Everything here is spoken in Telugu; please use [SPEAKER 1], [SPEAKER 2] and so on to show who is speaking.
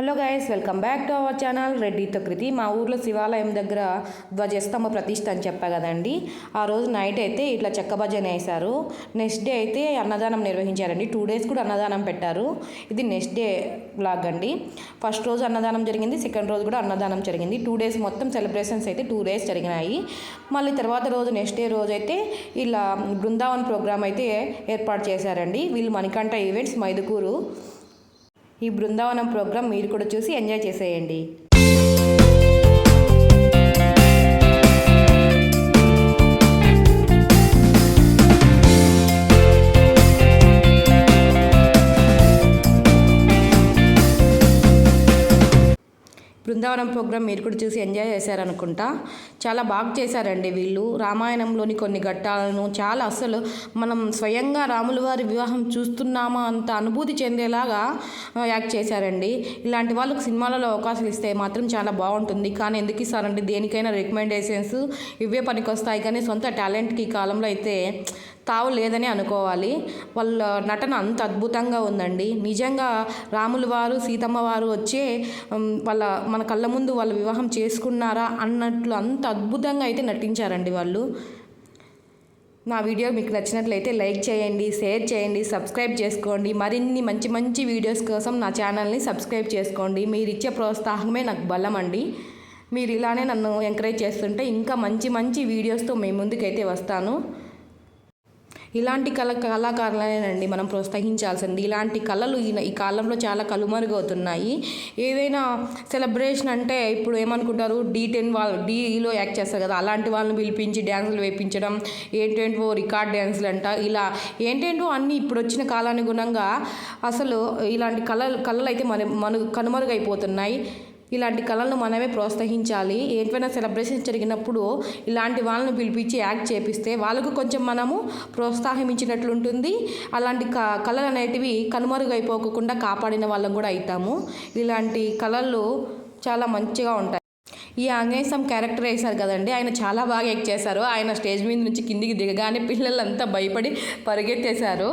[SPEAKER 1] Hello guys welcome back to our channel. రెడ్డితో కృతి. మా ఊర్లో శివాలయం దగ్గర ధ్వజస్తంభ ప్రతిష్ఠ అని చెప్పా కదండి. ఆ రోజు నైట్ అయితే ఇట్లా చెక్క భజన వేశారు. నెక్స్ట్ డే అయితే అన్నదానం నిర్వహించారండి. టూ డేస్ కూడా అన్నదానం పెట్టారు. ఇది నెక్స్ట్ డే బ్లాగ్ అండి. ఫస్ట్ రోజు అన్నదానం జరిగింది సెకండ్ రోజు కూడా అన్నదానం జరిగింది. టూ డేస్ మొత్తం సెలబ్రేషన్స్ అయితే టూ డేస్ జరిగినాయి. మళ్ళీ తర్వాత రోజు నెక్స్ట్ డే రోజు అయితే ఇలా బృందావన్ ప్రోగ్రామ్ అయితే ఏర్పాటు చేశారండి. వీళ్ళు మణికంఠ ఈవెంట్స్ మైదుకూరు ఈ బృందావనం ప్రోగ్రాం మీరు కూడా చూసి ఎంజాయ్ చేసేయండి. బృందావనం ప్రోగ్రామ్ మీరు కూడా చూసి ఎంజాయ్ చేశారనుకుంటా. చాలా బాగా చేశారండి వీళ్ళు. రామాయణంలోని కొన్ని ఘట్టాలను చాలా అసలు మనం స్వయంగా రాములు వారి వివాహం చూస్తున్నామా అంత అనుభూతి చెందేలాగా యాక్ట్ చేశారండి. ఇలాంటి వాళ్ళకు సినిమాలలో అవకాశాలు ఇస్తే మాత్రం చాలా బాగుంటుంది. కానీ ఎందుకు ఇస్తారండి? దేనికైనా రికమెండేషన్స్ ఇవే పనికొస్తాయి. కానీ సొంత టాలెంట్కి ఈ కాలంలో అయితే తావు లేదని అనుకోవాలి. వాళ్ళ నటన అంత అద్భుతంగా ఉందండి. నిజంగా రాములు వారు సీతమ్మ వారు వచ్చే వాళ్ళ మన కళ్ళ ముందు వాళ్ళు వివాహం చేసుకున్నారా అన్నట్లు అంత అద్భుతంగా అయితే నటించారండి వాళ్ళు. నా వీడియో మీకు నచ్చినట్లయితే లైక్ చేయండి షేర్ చేయండి సబ్స్క్రైబ్ చేసుకోండి. మరిన్ని మంచి మంచి వీడియోస్ కోసం నా ఛానల్ని సబ్స్క్రైబ్ చేసుకోండి. మీరు ఇచ్చే ప్రోత్సాహమే నాకు బలం అండి మీరు ఇలానే నన్ను ఎంకరేజ్ చేస్తుంటే ఇంకా మంచి మంచి వీడియోస్తో మీ ముందుకైతే వస్తాను. ఇలాంటి కళ కళాకారులనేనండి మనం ప్రోత్సహించాల్సింది. ఇలాంటి కళలు ఈ ఈ కాలంలో చాలా కలుమరుగవుతున్నాయి ఏదైనా సెలబ్రేషన్ అంటే ఇప్పుడు ఏమనుకుంటారు? డీ టెన్ వాళ్ళు డీలో యాక్ట్ చేస్తారు కదా అలాంటి వాళ్ళని పిలిపించి డ్యాన్సులు వేయించడం ఏంటేంటో రికార్డ్ డ్యాన్సులు అంట ఇలా ఏంటేంటో అన్నీ ఇప్పుడు వచ్చిన కాలానుగుణంగా అసలు ఇలాంటి కళలు కళలు అయితే మన మన కనుమరుగైపోతున్నాయి. ఇలాంటి కళలను మనమే ప్రోత్సహించాలి. ఏంటైనా సెలబ్రేషన్స్ జరిగినప్పుడు ఇలాంటి వాళ్ళని పిలిపించి యాక్ట్ చేపిస్తే వాళ్ళకు కొంచెం మనము ప్రోత్సాహించినట్లుంటుంది. అలాంటి క కళలు అనేటివి కనుమరుగైపోకుండా కాపాడిన వాళ్ళం కూడా అవుతాము ఇలాంటి కళలు చాలా మంచిగా ఉంటాయి. ఈ ఆంజనేయ క్యారెక్టర్ వేశారు కదండి ఆయన చాలా బాగా యాక్ట్ చేశారు. ఆయన స్టేజ్ మీద నుంచి కిందికి దిగగానే పిల్లలంతా భయపడి పరిగెత్తేశారు.